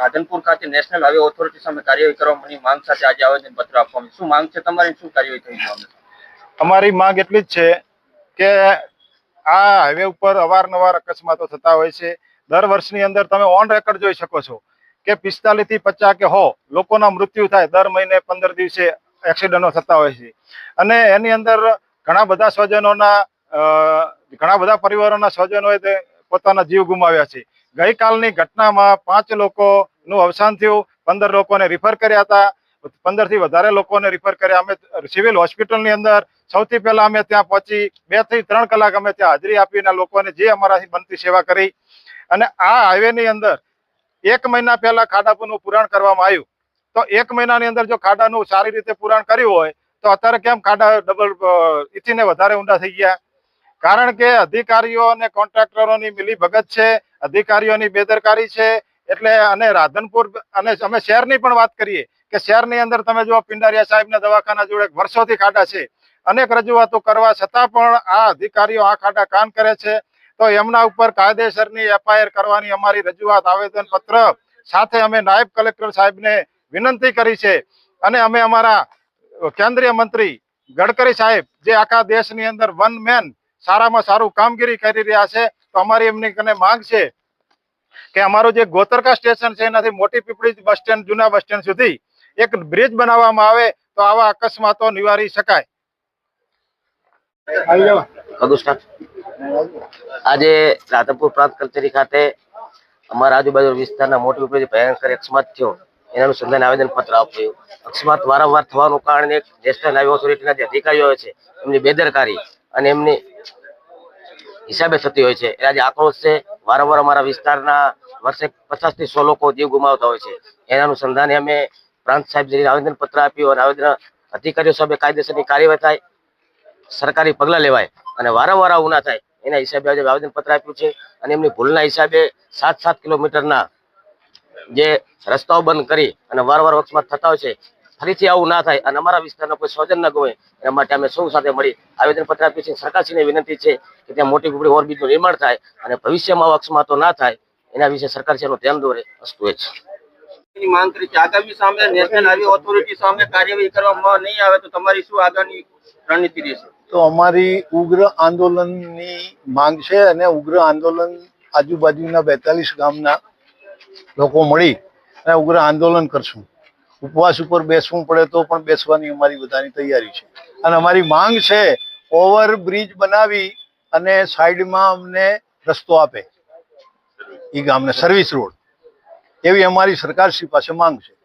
રાધનપુર ખાતે national highway authority સામે કાર્યવાહી કરવાની માંગ સાથે આજે આવેદન પત્ર આપવામાં શું માંગ છે તમારી? શું કાર્યવાહી થઈ અમારી માંગ એટલી જ છે કે આ હાઈવે ઉપર અવારનવાર અકસ્માતો થતા હોય છે. દર વર્ષની અંદર તમે ઓન રેકોર્ડ જોઈ શકો છો કે પિસ્તાલીસથી પચાસ કે હો, લોકોના મૃત્યુ થાય દર મહિને પંદર દિવસે એક્સિડન્ટો થતા હોય છે. અને એની અંદર ઘણા બધા સ્વજનોના ઘણા બધા પરિવારોના સ્વજનોએ તે પોતાના જીવ ગુમાવ્યા છે. ગઈકાલની ઘટનામાં પાંચ લોકોનું અવસાન થયું. પંદર લોકોને રિફર કર્યા હતા. પંદરથી વધારે લોકોને રિફર કર્યા. અમે સિવિલ હોસ્પિટલની અંદર સૌથી પહેલા અમે ત્યાં પહોંચી. બેથી ત્રણ કલાક અમે ત્યાં હાજરી આપીને લોકોને જે અમારાથી બનતી સેવા કરી. અને આ હાઈવેની અંદર એક મહિના પહેલા ખાડાપુરનું પુરાણ કરવામાં આવ્યું. તો એક મહિનાની અંદર જો ખાડાનું સારી રીતે પુરાણ કર્યું હોય, તો અત્યારે કેમ ખાડા ડબલ ઇથીને વધારે ઊંડા થઈ ગયા? કારણ કે અધિકારીઓ અને કોન્ટ્રાક્ટરોની મિલી ભગત છે, અધિકારીઓની બેદરકારી છે, એટલે અને રાધનપુર અને અમે શહેરની પણ વાત કરીએ કે શહેરની અંદર તમે જો પિંડારિયા સાહેબના દવાખાના જોડે વર્ષોથી ખાડા છે. અનેક રજૂઆતો કરવા છતાં પણ આ અધિકારીઓ આ ખાડા કાન કરે છે. તો એમના ઉપર કાયદેસરની એફઆઈઆર કરવાની અમારી રજૂઆત આવેદન પત્ર સાથે અમે નાયબ કલેક્ટર સાહેબને વિનંતી કરી છે. અને અમે અમારા કેન્દ્રીય મંત્રી ગડકરી સાહેબ જે આખા દેશની અંદર વન મેન સારામાં સારું કામગીરી કરી રહ્યા છે તો અમારી એમની કને માંગ છે કે અમારું જે ગોતરકા સ્ટેશન છે એનાથી મોટી પીપળી બસ સ્ટેન્ડ જૂના બસ સ્ટેન્ડ સુધી એક બ્રિજ બનાવવામાં આવે તો આવા અકસ્માતો નિવારી શકાય. આજે રાધનપુર પ્રાંત કચેરી ખાતે અમારા આજુબાજુ વિસ્તારના મોટી પીપળી ભયંકર અકસ્માત થયો એના અનુસંધાને આવેદન પત્ર આપ્યું. અકસ્માત વારંવાર થવાનું કારણ એક નેશનલ હાઈવે ઓથોરિટીના જે અધિકારીઓ છે એમની બેદરકારી અને એમની હિસાબે થતી હોય છે. આજે આક્રોશ છે વારંવાર અમારા વિસ્તારના વર્ષે પચાસથી સો લોકો જીવ ગુમાવતા હોય છે. એના અનુસંધાને અમે પ્રાંત સાહેબ આવેદન પત્ર આપ્યું અને આવેદન અધિકારીઓ સામે કાયદેસરની કાર્યવાહી થાય, સરકારી પગલાં લેવાય અને વારંવાર આવું ના થાય, એના હિસાબે આજે આવેદન પત્ર આપ્યું છે. અને એમની ભૂલના હિસાબે સાત સાત કિલોમીટરના જે રસ્તાઓ બંધ કરી અને વારંવાર વક્ષમાં થતા હોય છે ફરીથી આવું ના થાય અને અમારા વિસ્તારના કોઈ સ્વજન ન ગમે એના માટે અમે સૌ સાથે મળી આવેદન પત્ર આપીએ છીએ. સરકારશ્રીને વિનંતી છે કે ત્યાં મોટી કુકડી ઓવરબ્રિજનું નિર્માણ થાય અને ભવિષ્યમાં આવા અકસ્માતો ના થાય એના વિશે સરકારશ્રીનું ધ્યાન દોરે વસ્તુ એ છે માંગ કરી છે. આગામી સામે નેશનલ હાઈવે ઓથોરિટી સામે કાર્યવાહી કરવામાં નહીં આવે તો તમારી શું આગળની રણનીતિ રહેશે? તો અમારી ઉગ્ર આંદોલનની માંગ છે અને ઉગ્ર આંદોલન આજુબાજુના બેતાલીસ ગામના લોકો મળી અને ઉગ્ર આંદોલન કરશું. ઉપવાસ ઉપર બેસવું પડે તો પણ બેસવાની અમારી બધાની તૈયારી છે. અને અમારી માંગ છે ઓવર બ્રિજ બનાવી અને સાઈડમાં અમને રસ્તો આપે. એ ગામને સર્વિસ રોડ એવી અમારી સરકારશ્રી પાસે માંગ છે.